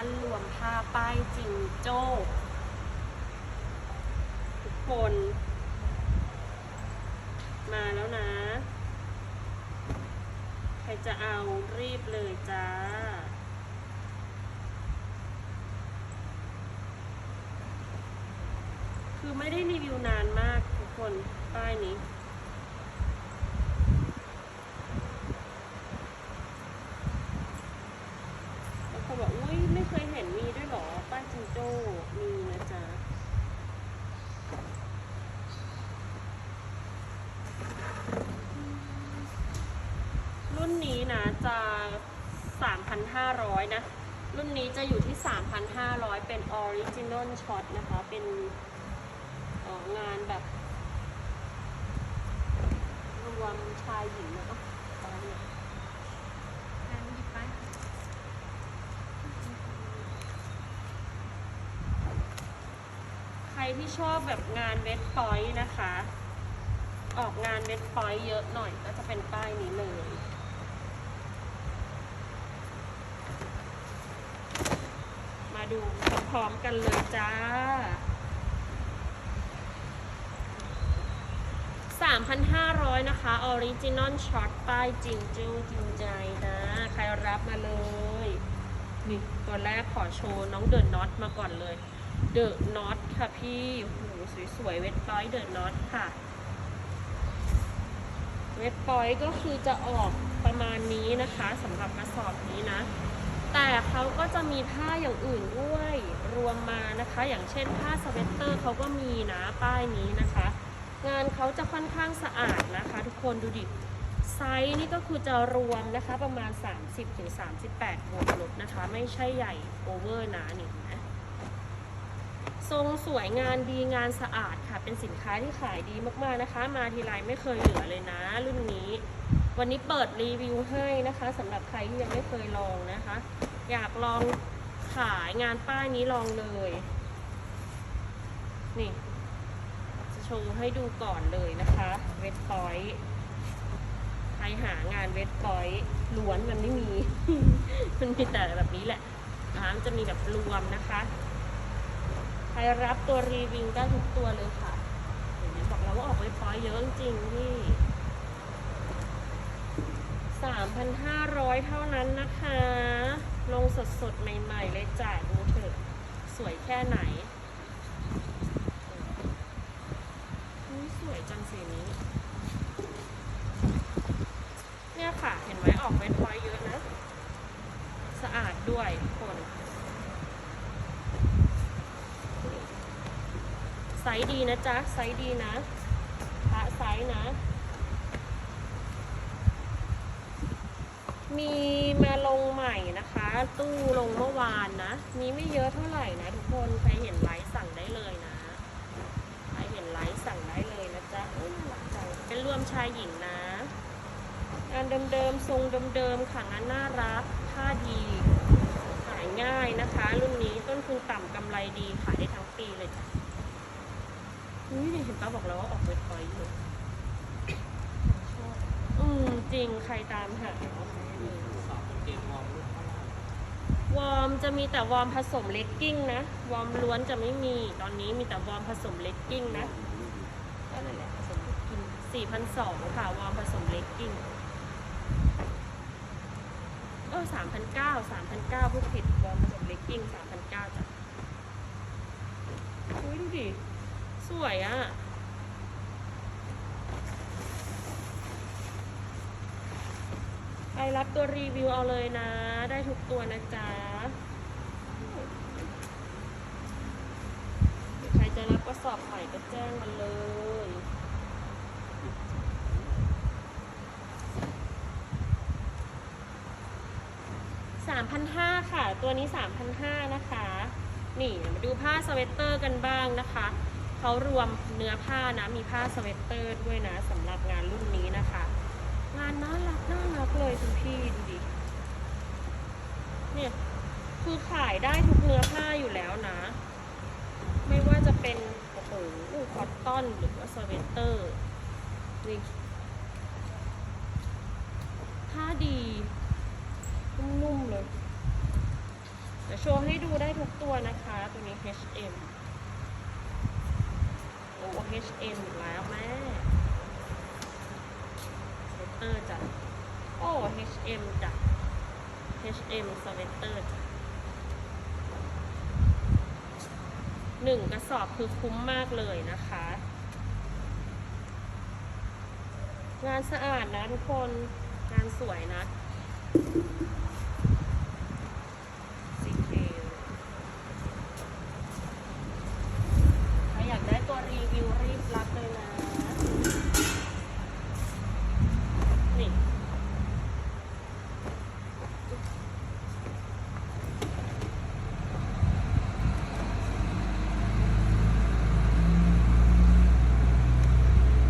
านรวมผ้าป้ายจิงโจ้ทุกคน มาแล้วนะ ใครจะเอารีบเลยจ้าคือไม่ได้รีวิวนานมากทุกคนป้ายนี้ แล้วเขาบอก อุ้ยไม่เคยเห็นมีด้วยเหรอ ป้ายจิงโจ้ มีนะจ๊ะ รุ่นนี้นะจะ 3,500 นะ รุ่นนี้จะอยู่ที่ 3,500 เป็นออริจินอลช็อตนะคะ เป็นงานแบบ รวมชายหญิงนะก็ตอนนี้ใครที่ชอบแบบงานเวทพอยต์นะคะ ออกงานเวทพอยต์เยอะหน่อยก็จะเป็นป้ายนี้เลย มาดูพร้อมๆกันเลยจ้า3,500 นะคะออริจินอลช็อตป้ายจริงจู้จริงใจนะ ใครรับมาเลย นี่ตัวแรกขอโชว์น้องเดินน็อตมาก่อนเลย เดอะน็อตค่ะพี่โอ้โหสวยๆ เวทปอยเดอะน็อตค่ะ เวทปอยก็คือจะออกประมาณนี้นะคะสำหรับกระสอบนี้นะ แต่เขาก็จะมีผ้าอย่างอื่นด้วยรวมมานะคะ อย่างเช่นผ้าสเวตเตอร์เขาก็มีนะป้ายนี้นะคะ งานเขาจะค่อนข้างสะอาดนะคะ ทุกคนดูดิไซส์นี่ก็คือจะรวมนะคะประมาณ 30-38บวกลบนะคะ ไม่ใช่ใหญ่โอเวอร์นะนี่นะทรงสวยงานดีงานสะอาดค่ะ เป็นสินค้าที่ขายดีมากๆนะคะ มาทีไรไม่เคยเหลือเลยนะ รุ่นนี้ วันนี้เปิดรีวิวให้นะคะสำหรับใครที่ยังไม่เคยลองนะคะ อยากลองขายงานป้ายนี้ลองเลย นี่ จะโชว์ให้ดูก่อนเลยนะคะเวทพอยต์ใครหางานเวทพอยต์ล้วนมันไม่มี มันมีแต่แบบนี้แหละนะคะมันจะมีแบบรวมนะคะใครรับตัวรีวิวได้ทุกตัวเลยค่ะเห็นไหมบอกแล้วว่าออกเวทพอยต์เยอะจริงๆ พี่สามพันห้าร้อยเท่านั้นนะคะ ลงสดๆ ใหม่ๆ เลยจ่ายดูเถอะ สวยแค่ไหนสวยจังสีนี้ เนี่ยค่ะ เห็นไหมออกเวทพอยเยอะนะ สะอาดด้วยคนไซส์ดีนะจ๊ะ ไซส์ดีนะพระไซส์นะ มีมาลงใหม่นะคะ ตู้ลงเมื่อวานนะ มีไม่เยอะเท่าไหร่นะทุกคน ใครเห็นไลฟ์สั่งได้เลยนะ ใครเห็นไลฟ์สั่งได้เลยนะจ๊ะอุ้ยน่ารักจังเป็นรวมชายหญิงนะงานเดิมๆ ทรงเดิมๆ ค่ะงานน่ารัก ผ้าดีขายง่ายนะคะ รุ่นนี้ต้นทุนต่ำกำไรดีขายได้ทั้งปีเลยจ้ะอุ้ยเห็นป้าบอกแล้วว่าออกเว็บพอยอยู่ จริงใครตามหาสอบเกมมองลูกข้างล่างวอร์มจะมีแต่วอร์มผสมเลกกิ้งนะวอร์มล้วนจะไม่มีตอนนี้มีแต่วอร์มผสมเลกกิ้งนะก็นั่นแหละผสมเลกกิ้ง4,200ค่ะวอร์มผสมเลกกิ้งเออสามพันเก้าสามพันเก้าผู้ผิดวอร์มผสมเลกกิ้งสามพันเก้าจ้ะอุ้ยดูดิสวยอะ่ะ ไปรับตัวรีวิวเอาเลยนะ ได้ทุกตัวนะจ๊ะใครจะรับกระสอบใหม่ก็แจ้งมาเลย3,500ค่ะ ตัวนี้3,500นห้านะคะ นี่มาดูผ้าสเวตเตอร์กันบ้างนะคะ เขารวมเนื้อผ้านะ มีผ้าสเวตเตอร์ด้วยนะสำหรับงานรุ่น งานน่ารักน่ารักเลยคุณพี่ดูดิ เนี่ย คือขายได้ทุกเนื้อผ้าอยู่แล้วนะ ไม่ว่าจะเป็น โอ้โหคอตตอนหรือว่าสเวตเตอร์นี่ผ้าดีนุ่มๆเลยเดี๋ยวโชว์ให้ดูได้ทุกตัวนะคะ ตัวนี้ H&M โอ้ H&M อีกแล้วแม่ เตอร์จ้ะ โอ้ H&M จ้ะ H&M สเวตเตอร์จ้ะหนึ่งกระสอบคือคุ้มมากเลยนะคะ งานสะอาดนะทุกคน งานสวยนะ สีเขียวใครอยากได้ตัวรีวิวรีบรับเลยนะ นี่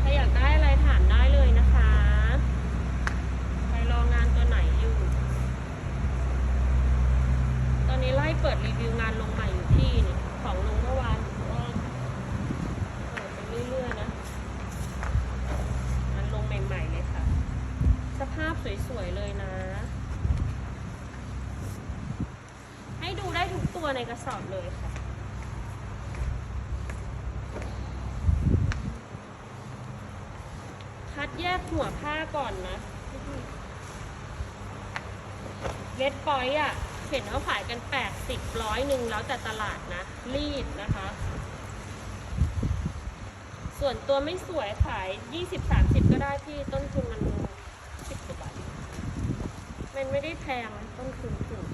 ใครอยากได้อะไรถามได้เลยนะคะ ใครรองานตัวไหนอยู่ ตอนนี้ไล่เปิดรีวิวงานลงใหม่อยู่ที่นี่ของลงเมื่อวานก็เปิดไปเรื่อยๆนะงานลงใหม่ๆเลยค่ะ สภาพสวยๆเลยนะ ให้ดูได้ทุก ตัวในกระสอบเลยค่ะคัดแยกหัวผ้าก่อนนะเลดปอยอะเห็นเขาขายกัน 80ร้อยหนึ่งแล้วแต่ตลาดนะ รีดนะคะ ส่วนตัวไม่สวยขาย 20-30 ก็ได้พี่ต้นทุนมัน10กว่าบาทมันไม่ได้แพงต้นทุนถูก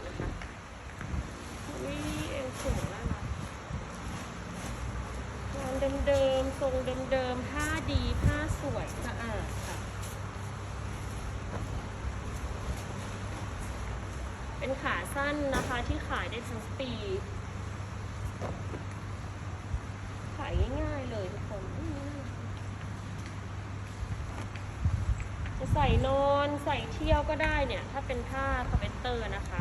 วิเอวสูงน่ารักงานเดิมๆทรงเดิมๆผ้าดีผ้าสวยสะอาดค่ะ เป็นขาสั้นนะคะที่ขายได้ทั้งปี ขายง่ายๆเลยทุกคนจะใส่นอนใส่เที่ยวก็ได้เนี่ย ถ้าเป็นผ้าสเวตเตอร์นะคะ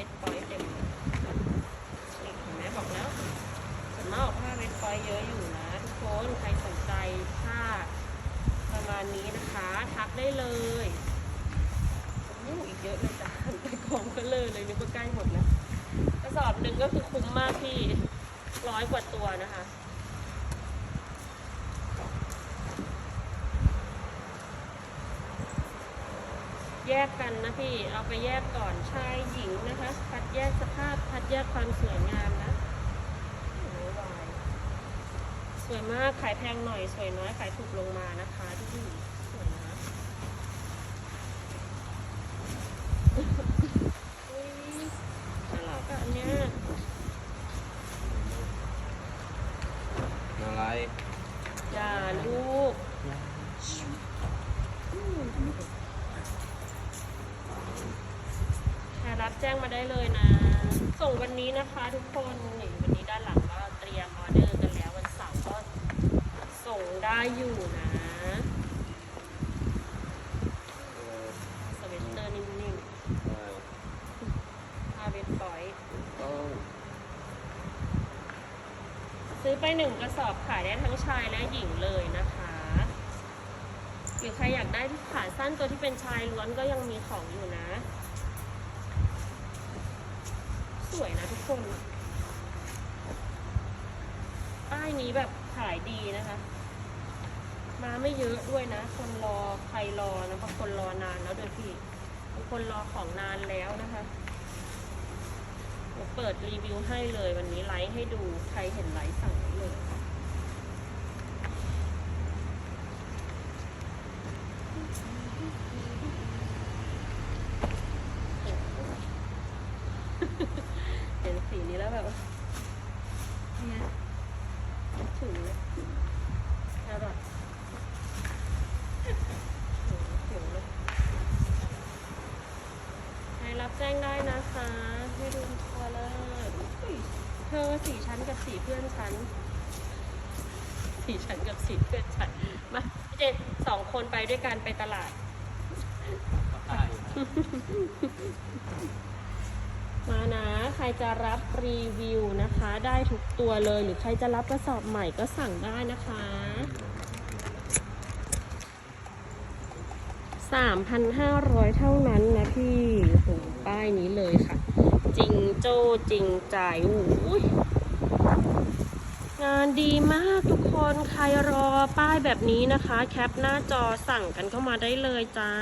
เวทปอยเต็มเห็นไหมบอกแล้วส่วนมากผ้าเวทปอยเยอะอยู่นะทุกคนใครสนใจผ้าประมาณนี้นะคะ ทักได้เลยอู้อีกเยอะเลยจ้ะไปกองก็เลยเลยนึกว่าใกล้หมดแล้วกระสอบหนึ่งก็คือคุ้มมากพี่ร้อยกว่าตัวนะคะ แยกกันนะพี่ เอาไปแยกก่อนชายหญิงนะคะ คัดแยกสภาพ คัดแยกความสวยงามนะโอ้ยวายสวยมาก ขายแพงหน่อย สวยน้อย ขายถูกลงมานะคะที่สวยนะอุ๊ยน่ารักอะอันเนี้ยอะไรอย่าลูกอืมใค รับแจ้งมาได้เลยนะ ส่งวันนี้นะคะทุกคนนี่วันนี้ด้านหลังก็เตรียมออเดอร์กันแล้ววันเสาร์ก็ส่งได้อยู่นะสเวตเตอร์นิ่งๆผ้าเวทบอยซื้อไปหนึ่งกระสอบขายได้ทั้งชายและหญิงเลยนะคะหรือใครอยากได้ที่ขาสั้นตัวที่เป็นชายล้วนก็ยังมีของอยู่นะ สวยนะทุกคน ป้ายนี้แบบขายดีนะคะ มาไม่เยอะด้วยนะ คนรอใครรอนะบางคนรอนานแล้วด้วยพี่บางคนรอของนานแล้วนะคะเดี๋ยวเปิดรีวิวให้เลยวันนี้ไลฟ์ให้ดู ใครเห็นไลฟ์สั่งได้เลยเห็นสีนี้แล้วแบบว่า เนี่ย คิดถึงเลยแครอทหิวเลยใครรับแจ้งได้ นะคะให้ดูทุกตัวเลยเธอสีชั้นกับสีเพื่อนฉันสีฉันกับสีเพื่อนฉันมาพี่เจสองคนไปด้วยกันไปตลาด มานะ ใครจะรับรีวิวนะคะ ได้ทุกตัวเลย หรือใครจะรับกระสอบใหม่ก็สั่งได้นะคะ 3,500 เท่านั้นนะพี่โหป้ายนี้เลยค่ะ จริงโจ้จริงใจอู้ยงานดีมากทุกคนใครรอป้ายแบบนี้นะคะ แคปหน้าจอสั่งกันเข้ามาได้เลยจ้า